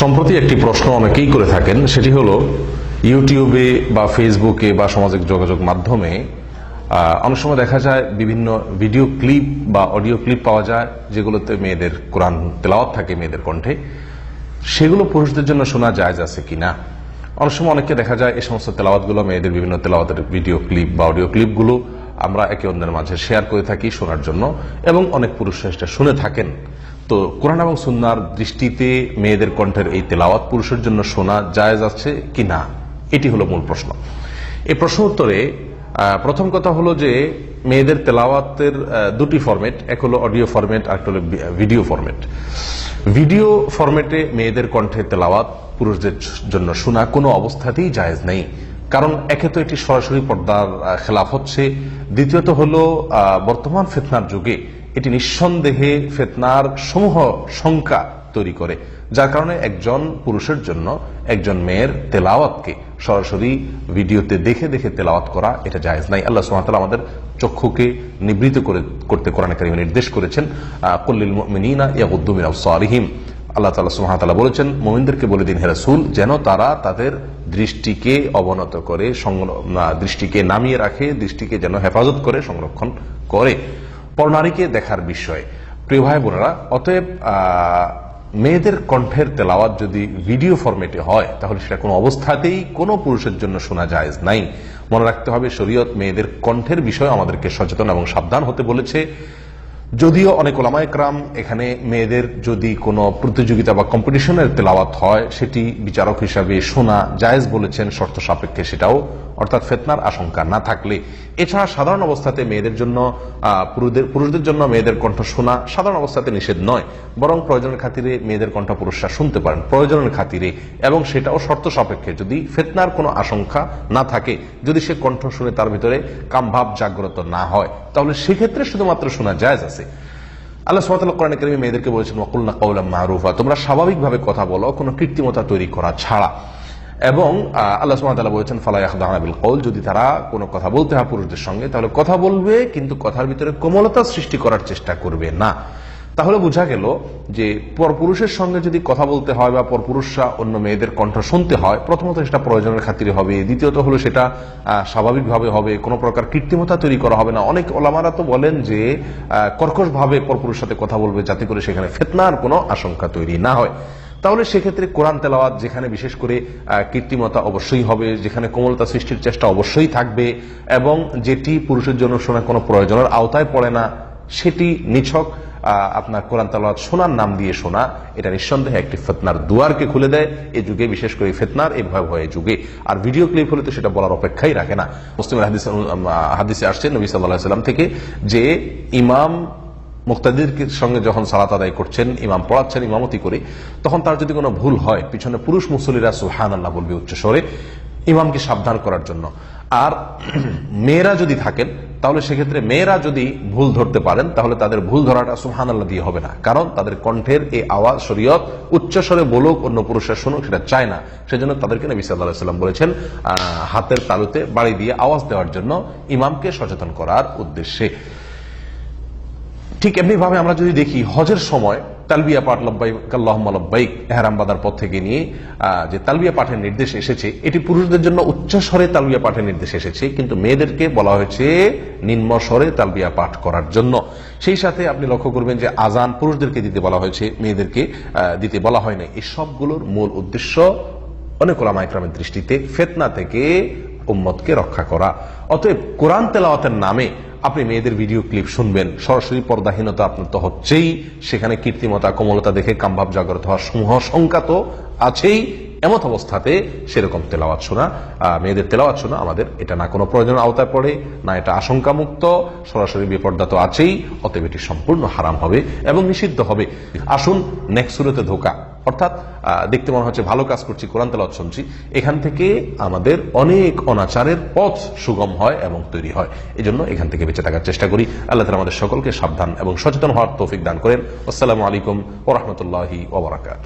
সম্প্রতি একটি প্রশ্ন অনেকেই করে থাকেন, সেটি হলো, ইউটিউবে বা ফেসবুকে বা সামাজিক যোগাযোগ মাধ্যমে অনেক সময় দেখা যায় বিভিন্ন ভিডিও ক্লিপ বা অডিও ক্লিপ পাওয়া যায়, যেগুলোতে মেয়েদের কোরআন তেলাওয়াত থাকে মেয়েদের কণ্ঠে। সেগুলো পুরুষদের জন্য শোনা যায় আছে কিনা? অনেক সময় অনেককে দেখা যায় এই সমস্ত তেলাওয়াতগুলো মেয়েদের বিভিন্ন তেলাওয়াতের ভিডিও ক্লিপ বা অডিও ক্লিপগুলো আমরা একে অন্যের মাঝে শেয়ার করে থাকি শোনার জন্য, এবং অনেক পুরুষরা সেটা শুনে থাকেন। তো কোরআন এবং সুন্নার দৃষ্টিতে মেয়েদের কণ্ঠের এই তেলাওয়াত পুরুষের জন্য শোনা জায়েজ আছে কি না? এটি হলো মূল প্রশ্ন। এই প্রশ্ন উত্তরে প্রথম কথা হলো যে মেয়েদের তেলাওয়াতের দুটি ফরম্যাট, এক হলো অডিও ফরম্যাট আর হলো ভিডিও ফরম্যাট। ভিডিও ফরম্যাটে মেয়েদের কণ্ঠে তেলাওয়াত পুরুষদের জন্য শোনা কোনো অবস্থাতেই জায়েজ নেই। কারণ একে তো এটি সরাসরি পর্দার খেলাফ হচ্ছে দ্বিতীয়ত হলো বর্তমান ফেতনার যুগে এটি নিঃসন্দেহে ফেতনার সমূহ সংখ্যা তৈরি করে, যার কারণে একজন পুরুষের জন্য একজন মেয়ের তেলাওয়াতকে সরাসরি ভিডিওতে দেখে দেখে তেলাওয়াত করা এটা জায়েজ নাই। আল্লাহ সুবহানাহু আমাদের চক্ষুকে নিবৃত করে, করতে কোরআনে কারিমে নির্দেশ করেছেন কুল্লিল মিন আবসারিহিম আল্লাহ তালা ওয়া বলেছেন, মুমিনদেরকে বলে দিন হেরাসুল যেন তারা তাদের দৃষ্টিকে অবনত করে দৃষ্টিকে নামিয়ে রাখে, দৃষ্টিকে যেন হেফাজত করে, সংরক্ষণ করে। পরনারীকে দেখার বিষয়। প্রিয় ভাই বোনেরা, অতএব মেয়েদের কণ্ঠের তেলাওয়াত যদি ভিডিও ফরম্যাটে হয়, তাহলে সেটা কোনো অবস্থাতেই কোনো পুরুষের জন্য শোনা যায় নাই। মনে রাখতে হবে, শরীয়ত মেয়েদের কণ্ঠের বিষয়ে আমাদেরকে সচেতন এবং সাবধান হতে বলেছে। যদিও অনেক ওলামায়করাম এখানে মেয়েদের যদি কোনো প্রতিযোগিতা বা কম্পিটিশনের তেলাওয়াত হয়, সেটি বিচারক হিসাবে শোনা জায়েজ বলেছেন, শর্ত সাপেক্ষে সেটাও অর্থাৎ ফেতনার আশঙ্কা না থাকলে। এছাড়া সাধারণ অবস্থাতে মেয়েদের জন্য পুরুষদের পুরুষদের জন্য মেয়েদের কণ্ঠ শোনা সাধারণ অবস্থাতে নিষেধ নয়। বরং প্রয়োজনের খাতিরে মেয়েদের কণ্ঠ পুরুষরা শুনতে পারেন প্রয়োজনের খাতিরে। এবং সেটাও শর্ত সাপেক্ষে যদি ফেতনার কোনো আশঙ্কা না থাকে, যদি সে কণ্ঠ শুনে তার ভিতরে কামভাব জাগ্রত না হয়, তাহলে সেক্ষেত্রে শুধুমাত্র শোনা জায়েজ আছে। আল্লাহ সুবহানাহু কোরআন কারিমে মেয়েদেরকে বলেছেন ওয়াকুলনা কাওলাম মারুফা। তোমরা স্বাভাবিকভাবে কথা বলো, কোনো কৃত্রিমতা তৈরি করা ছাড়া। এবং আল্লাহ তাআলা বলেছেন, ফালা ইয়াখদাউনা বিল কওল যদি তারা কোনো কথা বলতে হয় পুরুষদের সঙ্গে, তাহলে কথা বলবে, কিন্তু কথার ভিতরে কোমলতা সৃষ্টি করার চেষ্টা করবে না। তাহলে বোঝা গেল যে পরপুরুষের সঙ্গে যদি কথা বলতে হয় বা পরপুরুষরা অন্য মেয়েদের কণ্ঠ শুনতে হয়, প্রথমত সেটা প্রয়োজনের খাতিরে হবে, দ্বিতীয়ত হলো সেটা স্বাভাবিকভাবে হবে, কোনো প্রকার কৃত্রিমতা তৈরি করা হবে না। অনেক ওলামারা তো বলেন যে কর্কশভাবে পরপুরুষের সাথে কথা বলবে, যাতে করে সেখানে ফেতনার কোনো আশঙ্কা তৈরি না হয়। তাহলে সেক্ষেত্রে কোরআন তেলাওয়াত যেখানে বিশেষ করে কৃত্রিমতা অবশ্যই হবে, যেখানে কোমলতা সৃষ্টির চেষ্টা অবশ্যই থাকবে, এবং যেটি পুরুষের জন্য শোনা কোনো প্রয়োজনের আওতায় পড়ে না, সেটি নিছক আপনার কোরআন তালাওয়াত শোনার নাম দিয়ে শোনা, এটা নিঃসন্দেহে একটি ফেতনার দুয়ারকে খুলে দেয়। এই যুগে বিশেষ করে ফেতনার এই ভয় এই যুগে। আর ভিডিও ক্লিপ হলে তো সেটা বলার অপেক্ষাই রাখে না। মুসলিম হাদিসে হাদিসে আসছে নবী সাল্লাহ সাল্লাম থেকে যে ইমাম মুক্তাদির সঙ্গে যখন সালাত আদায় করছেন, ইমাম পড়াচ্ছেন, ইমামতি করে, তখন তার যদি কোনো ভুল হয়, পিছনে পুরুষ মুসলিরা সুহান আল্লাহ বলবে উচ্চ স্বরে, ইমামকে সাবধান করার জন্য। আর মেয়েরা যদি থাকেন, তাহলে সেক্ষেত্রে মেয়েরা যদি ভুল ধরতে পারেন, তাহলে তাদের ভুল ধরাটা সুহান আল্লাহ দিয়ে হবে না। কারণ তাদের কণ্ঠের এই আওয়াজ, শরীয়ত উচ্চস্বরে বলুক, অন্য পুরুষরা শুনুক, সেটা চায় না। সেজন্য তাদেরকে নবী সাল্লাহ সাল্লাম বলেছেন হাতের তালুতে বাড়ি দিয়ে আওয়াজ দেওয়ার জন্য ইমামকে সচেতন করার উদ্দেশ্যে। ঠিক এমনি ভাবে আমরা যদি দেখি হজের সময় তালবিয়া পাঠ লব্বাইক বাঁধার পথ থেকে নিয়ে যে তালবিয়া পাঠের নির্দেশ এসেছে, এটি পুরুষদের জন্য উচ্চ স্বরে তালবিয়া পাঠের নির্দেশ এসেছে। কিন্তু মেয়েদেরকে বলা হয়েছে নিম্ন স্বরে তালবিয়া পাঠ করার জন্য। সেই সাথে আপনি লক্ষ্য করবেন যে আজান পুরুষদেরকে দিতে বলা হয়েছে, মেয়েদেরকে দিতে বলা হয় না এই সবগুলোর মূল উদ্দেশ্য অনেক ওলামা দৃষ্টিতে ফেতনা থেকে উম্মতকে রক্ষা করা। অতএব কোরআন তেলাওয়াতের নামে আপনি মেয়েদের ভিডিও ক্লিপ শুনবেন, সরাসরি পর্দাহীনতা আপনার তো হচ্ছেই। সেখানে কীর্তিমতা, কোমলতা দেখে কামভাব জাগ্রত হওয়ার সমূহ সংখ্যা তো আছেই। এমত অবস্থাতে সেরকম তেলাওয়াত শোনা মেয়েদের তেলাওয়াত শোনা আমাদের এটা না কোনো প্রয়োজন আওতায় পড়ে, না এটা আশঙ্কা মুক্ত সরাসরি বিপর্দা তো আছেই, অতএব এটি সম্পূর্ণ হারাম হবে এবং নিষিদ্ধ হবে। আসুন নেক্সট সুরতে ধোকা। অর্থাৎ দেখতে মনে হচ্ছে ভালো কাজ করছি, কোরআন তেলাওয়াত শুনছি, এখান থেকে আমাদের অনেক অনাচারের পথ সুগম হয় এবং তৈরি হয়। এই জন্য এখান থেকে বেঁচে থাকার চেষ্টা করি। আল্লাহ তালা আমাদের সকলকে সাবধান এবং সচেতন হওয়ার তৌফিক দান করেন। আসসালামু আলাইকুম ওরহমতুল্লাহি ওবরাকাত